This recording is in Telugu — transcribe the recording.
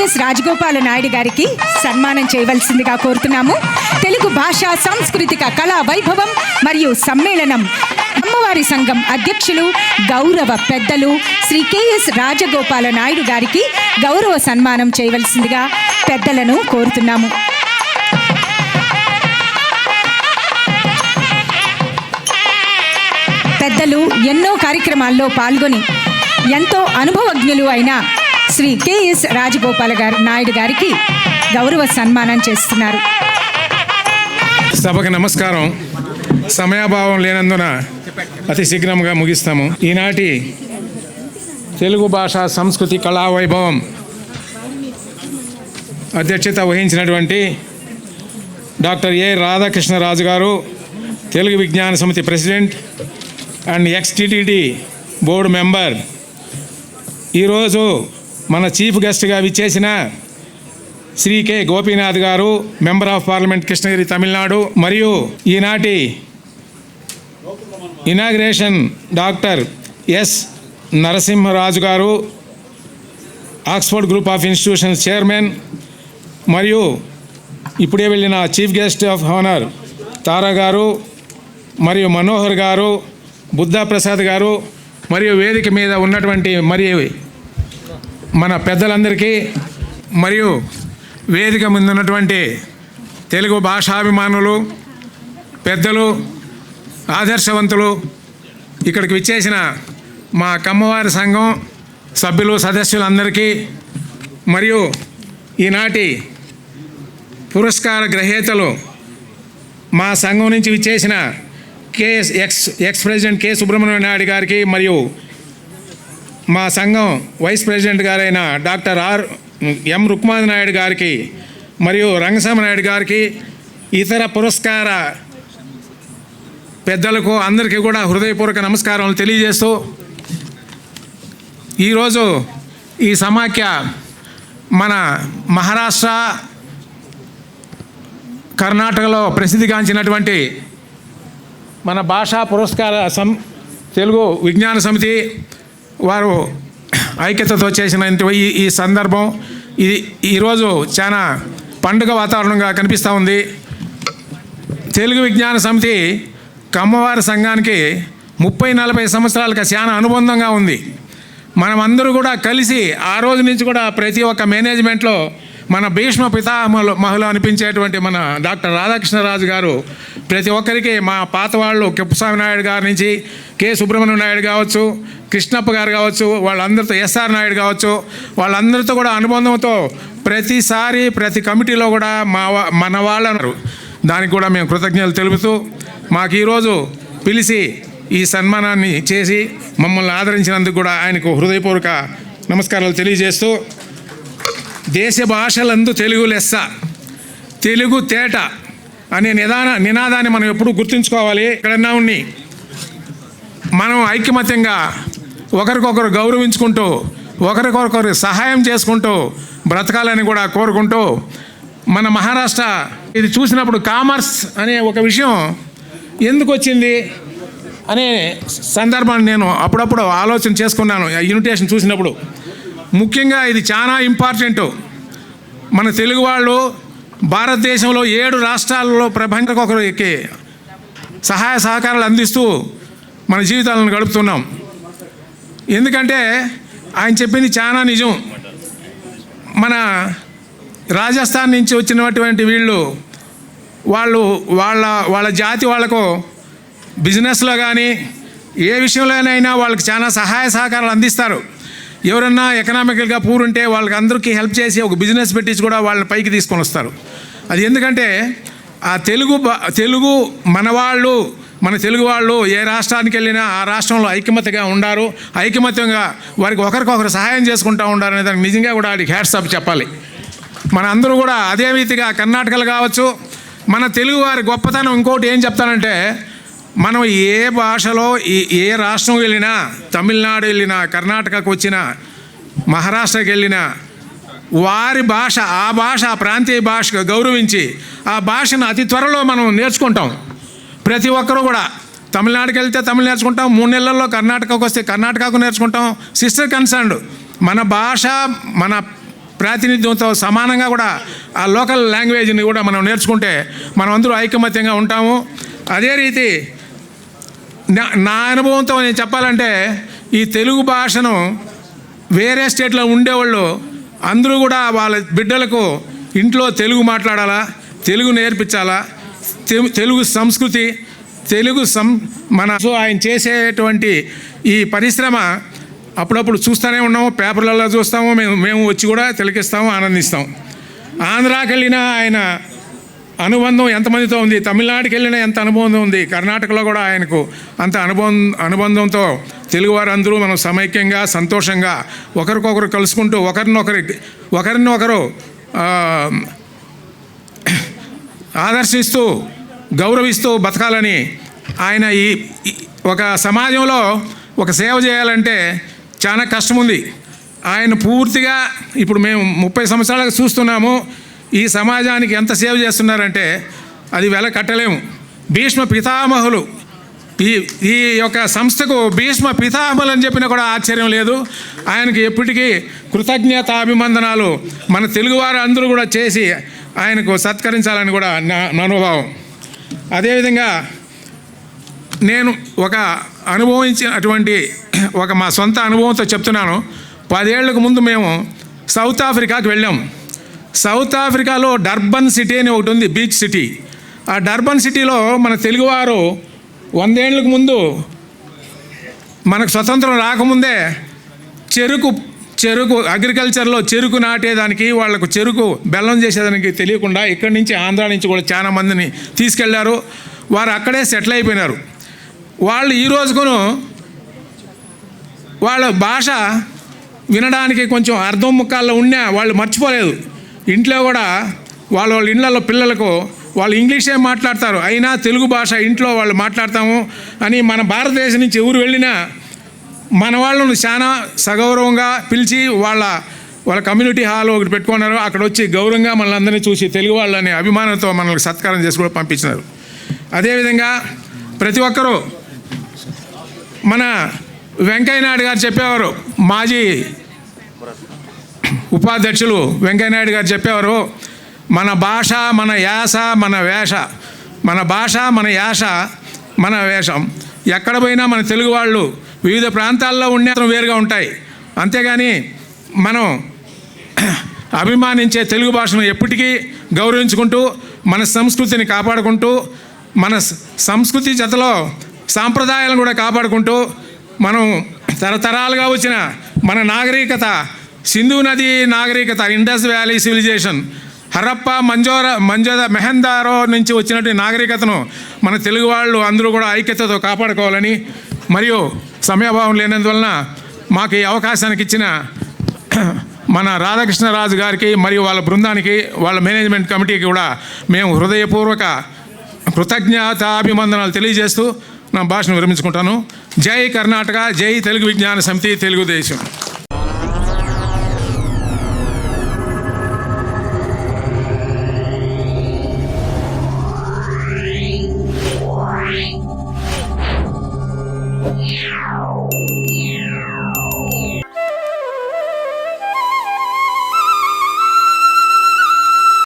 కేఎస్ రాజగోపాల నాయుడు గారికి సన్మానం చేయవలసిందిగా కోరుతున్నాము. తెలుగు భాష సాంస్కృతిక కళా వైభవం మరియు సమ్మేళనం. అమ్మవారి సంఘం అధ్యక్షులు గౌరవ పెద్దలు శ్రీ కెఎస్ రాజగోపాల నాయుడు గారికి గౌరవ సన్మానం చేయవలసిందిగా పెద్దలను కోరుతున్నాము. పెద్దలు ఎన్నో కార్యక్రమాల్లో పాల్గొని ఎంతో అనుభవజ్ఞులు అయిన శ్రీ కెఎస్ రాజగోపాల గారు నాయుడు గారికి గౌరవ సన్మానం చేస్తున్నారు. సభకు నమస్కారం. సమయాభావం లేనందున అతి శీఘ్రంగా ముగిస్తాము. ఈనాటి తెలుగు భాష సంస్కృతి కళా వైభవం అధ్యక్షత వహించినటువంటి డాక్టర్ ఏ రాధాకృష్ణరాజు గారు Telugu Vignana Samithi president and ex TTD board member. ఈరోజు మన చీఫ్ గెస్ట్గా విచ్చేసిన శ్రీ కె. గోపీనాథ్ గారు member of parliament Krishnagiri Tamil Nadu మరియు ఈనాటి ఇనాగ్రేషన్ డాక్టర్ ఎస్. నరసింహరాజు గారు Oxford group of institutions chairman మరియు ఇప్పుడే వెళ్ళిన chief guest of honour Tara గారు మరియు మనోహర్ గారు బుద్ధా ప్రసాద్ గారు మరియు వేదిక మీద ఉన్నటువంటి మరియు మన పెద్దలందరికీ మరియు వేదిక ముందు ఉన్నటువంటి తెలుగు భాషాభిమానులు పెద్దలు ఆదర్శవంతులు ఇక్కడికి విచ్చేసిన మా కమ్మవారి సంఘం సభ్యులు సదస్యులందరికీ మరియు ఈనాటి పురస్కార గ్రహీతలు మా సంఘం నుంచి విచ్చేసిన K ex ex president K Subrahmanyam Naidu గారికి మరియు మా సంఘం వైస్ ప్రెసిడెంట్ గారైన doctor R M Rukman Naidu గారికి మరియు రంగస్వామి నాయుడు గారికి ఇతర పురస్కార పెద్దలకు అందరికీ కూడా హృదయపూర్వక నమస్కారాలు తెలియజేస్తూ ఈరోజు ఈ సమాఖ్య మన మహారాష్ట్ర కర్ణాటకలో ప్రసిద్ధిగాంచినటువంటి మన భాషా పురస్కార సం తెలుగు విజ్ఞాన సమితి వారు ఐక్యతతో చేసిన ఈ ఈ సందర్భం ఇది ఈరోజు చాలా పండుగ వాతావరణంగా కనిపిస్తూ ఉంది. తెలుగు విజ్ఞాన సమితి కమ్మవారి సంఘానికి ముప్పై నలభై సంవత్సరాలకు చాలా అనుబంధంగా ఉంది. మనమందరూ కూడా కలిసి ఆ రోజు నుంచి కూడా ప్రతి ఒక్క మేనేజ్మెంట్లో మన భీష్మ పితామహులు మహులు అనిపించేటువంటి మన డాక్టర్ రాధాకృష్ణరాజు గారు ప్రతి ఒక్కరికి మా పాత వాళ్ళు కిప్పస్వామి నాయుడు గారి నుంచి కె సుబ్రహ్మణ్యం నాయుడు కావచ్చు కృష్ణప్ప గారు కావచ్చు వాళ్ళందరితో ఎస్ఆర్ నాయుడు కావచ్చు వాళ్ళందరితో కూడా అనుబంధంతో ప్రతిసారి ప్రతి కమిటీలో కూడా మా మన వాళ్ళన్నారు. దానికి కూడా మేము కృతజ్ఞతలు తెలుపుతూ మాకు ఈరోజు పిలిచి ఈ సన్మానాన్ని చేసి మమ్మల్ని ఆదరించినందుకు కూడా ఆయనకు హృదయపూర్వక నమస్కారాలు తెలియజేస్తూ దేశ భాషలందు తెలుగు లెస్స తెలుగు తేట అనే నిదాన నినాదాన్ని మనం ఎప్పుడు గుర్తుంచుకోవాలి. ఎక్కడన్నా ఉన్ని మనం ఐకమత్యంగా ఒకరికొకరు గౌరవించుకుంటూ ఒకరికొకరు సహాయం చేసుకుంటూ బ్రతకాలని కూడా కోరుకుంటూ మన మహారాష్ట్ర ఇది చూసినప్పుడు కామర్స్ అనే ఒక విషయం ఎందుకు వచ్చింది అనే సందర్భాన్ని నేను అప్పుడప్పుడు ఆలోచన చేసుకున్నాను ఆ ఇన్విటేషన్ చూసినప్పుడు. ముఖ్యంగా ఇది చాలా ఇంపార్టెంట్. మన తెలుగు వాళ్ళు భారతదేశంలో ఏడు రాష్ట్రాలలో ప్రపంచకొకరికి సహాయ సహకారాలు అందిస్తూ మన జీవితాలను గడుపుతున్నాం. ఎందుకంటే ఆయన చెప్పింది చాలా నిజం. మన రాజస్థాన్ నుంచి వచ్చినటువంటి వీళ్ళు వాళ్ళు వాళ్ళ వాళ్ళ జాతి వాళ్ళకు బిజినెస్లో కానీ ఏ విషయంలోనైనా వాళ్ళకి చాలా సహాయ సహకారాలు అందిస్తారు. ఎవరన్నా ఎకనామికల్గా పూర్ ఉంటే వాళ్ళకి అందరికీ హెల్ప్ చేసి ఒక బిజినెస్ పెట్టించి కూడా వాళ్ళని పైకి తీసుకొని వస్తారు. అది ఎందుకంటే ఆ తెలుగు తెలుగు మన వాళ్ళు మన తెలుగు వాళ్ళు ఏ రాష్ట్రానికి వెళ్ళినా ఆ రాష్ట్రంలో ఐకమత్యగా ఉండారు. ఐకమత్యంగా వారికి ఒకరికొకరు సహాయం చేసుకుంటూ ఉండారు అనే దానికి నిజంగా కూడా వాడికి హ్యాట్సాప్ చెప్పాలి. మన అందరూ కూడా అదే రీతిగా కర్ణాటకలు కావచ్చు మన తెలుగు వారి గొప్పతనం ఇంకోటి ఏం చెప్తానంటే మనం ఏ భాషలో ఏ రాష్ట్రం వెళ్ళినా తమిళనాడు వెళ్ళినా కర్ణాటకకు వచ్చినా మహారాష్ట్రకి వెళ్ళినా వారి భాష ఆ భాష ఆ ప్రాంతీయ భాషగా గౌరవించి ఆ భాషను అతి త్వరలో మనం నేర్చుకుంటాం. ప్రతి ఒక్కరూ కూడా తమిళనాడుకి వెళ్తే తమిళ నేర్చుకుంటాం మూడు నెలల్లో కర్ణాటకకు వస్తే కర్ణాటకకు నేర్చుకుంటాం. సిస్టర్ కన్సర్న్డ్ మన భాష మన ప్రాతినిధ్యంతో సమానంగా కూడా ఆ లోకల్ లాంగ్వేజ్ని కూడా మనం నేర్చుకుంటే మనం అందరూ ఐకమత్యంగా ఉంటాము. అదే రీతి నా నా అనుభవంతో నేను చెప్పాలంటే ఈ తెలుగు భాషను వేరే స్టేట్లో ఉండేవాళ్ళు అందరూ కూడా వాళ్ళ బిడ్డలకు ఇంట్లో తెలుగు మాట్లాడాలా తెలుగు నేర్పించాలా తెలుగు సంస్కృతి తెలుగు సం మన సో ఆయన చేసేటువంటి ఈ పరిశ్రమ అప్పుడప్పుడు చూస్తూనే ఉన్నాము పేపర్లలో చూస్తాము మేము మేము వచ్చి కూడా తిలకిస్తాము ఆనందిస్తాం. ఆంధ్రాకి వెళ్ళిన ఆయన అనుబంధం ఎంతమందితో ఉంది? తమిళనాడుకి వెళ్ళిన ఎంత అనుబంధం ఉంది? కర్ణాటకలో కూడా ఆయనకు అంత అనుబంధం అనుబంధంతో తెలుగువారు అందరూ మనం సమైక్యంగా సంతోషంగా ఒకరికొకరు కలుసుకుంటూ ఒకరినొకరి ఒకరిని ఒకరు ఆదర్శిస్తూ గౌరవిస్తూ బతకాలని ఆయన ఈ ఒక సమాజంలో ఒక సేవ చేయాలంటే చాలా కష్టం ఉంది ఆయన పూర్తిగా ఇప్పుడు మేము ముప్పై సంవత్సరాలుగా చూస్తున్నాము ఈ సమాజానికి ఎంత సేవ చేస్తున్నారంటే అది వెల కట్టలేము. భీష్మ పితామహులు ఈ ఈ యొక్క సంస్థకు భీష్మ పితామహులు అని చెప్పినా కూడా ఆశ్చర్యం లేదు. ఆయనకి ఎప్పటికీ కృతజ్ఞత అభిమందనాలు మన తెలుగువారు అందరూ కూడా చేసి ఆయనకు సత్కరించాలని కూడా నా నా అనుభవం. అదేవిధంగా నేను ఒక అనుభవించినటువంటి ఒక మా సొంత అనుభవంతో చెప్తున్నాను. పదేళ్ళకు ముందు మేము సౌత్ ఆఫ్రికాకి వెళ్ళాం. సౌత్ ఆఫ్రికాలో డర్బన్ సిటీ అని ఒకటి ఉంది బీచ్ సిటీ. ఆ డర్బన్ సిటీలో మన తెలుగువారు వందేళ్ళకు ముందు మనకు స్వతంత్రం రాకముందే చెరుకు చెరుకు అగ్రికల్చర్లో చెరుకు నాటేదానికి వాళ్ళకు చెరుకు బెల్లం చేసేదానికి తెలియకుండా ఇక్కడి నుంచి ఆంధ్ర నుంచి కూడా చాలా మందిని తీసుకెళ్ళారు. వారు అక్కడే సెటిల్ అయిపోయినారు. వాళ్ళు ఈ రోజుకును వాళ్ళ భాష వినడానికి కొంచెం అర్థం ముఖాల్లో ఉన్నా వాళ్ళు మర్చిపోలేదు. ఇంట్లో కూడా వాళ్ళ వాళ్ళ ఇళ్ళల్లో పిల్లలకు వాళ్ళు ఇంగ్లీషే మాట్లాడతారు. అయినా తెలుగు భాష ఇంట్లో వాళ్ళు మాట్లాడతాము అని మన భారతదేశం నుంచి ఎవరు వెళ్ళినా మన వాళ్ళను చాలా సగౌరవంగా పిలిచి వాళ్ళ వాళ్ళ కమ్యూనిటీ హాల్ ఒకటి పెట్టుకున్నారు. అక్కడ వచ్చి గౌరవంగా మనల్ని అందరినీ చూసి తెలుగు వాళ్ళని అభిమానంతో మనల్ని సత్కారం చేసి కూడా పంపించినారు. అదేవిధంగా ప్రతి ఒక్కరూ మన వెంకయ్యనాయుడు గారు చెప్పేవారు మాజీ ఉపాధ్యక్షులు వెంకయ్యనాయుడు గారు చెప్పేవారు మన భాష మన యాస మన వేష మన భాష మన యాస మన వేషం. ఎక్కడ పోయినా మన తెలుగు వాళ్ళు వివిధ ప్రాంతాల్లో ఉండే వేరుగా ఉంటాయి. అంతేగాని మనం అభిమానించే తెలుగు భాషను ఎప్పటికీ గౌరవించుకుంటూ మన సంస్కృతిని కాపాడుకుంటూ మన సంస్కృతి జతలో సాంప్రదాయాలను కూడా కాపాడుకుంటూ మనం తరతరాలుగా వచ్చిన మన నాగరికత సింధు నది నాగరికత ఇండస్ వ్యాలీ సివిలైజేషన్ హరప్ప మంజోర మంజోద మెహందారో నుంచి వచ్చినటువంటి నాగరికతను మన తెలుగు వాళ్ళు అందరూ కూడా ఐక్యతతో కాపాడుకోవాలని మరియు సమయభావం లేనందువలన మాకు ఈ అవకాశానికి ఇచ్చిన మన రాధాకృష్ణరాజు గారికి మరియు వాళ్ళ బృందానికి వాళ్ళ మేనేజ్మెంట్ కమిటీకి కూడా మేము హృదయపూర్వక కృతజ్ఞతాభిమందనాలు తెలియజేస్తూ నా భాషను విరమించుకుంటాను. జై కర్ణాటక జై తెలుగు విజ్ఞాన సమితి తెలుగుదేశం.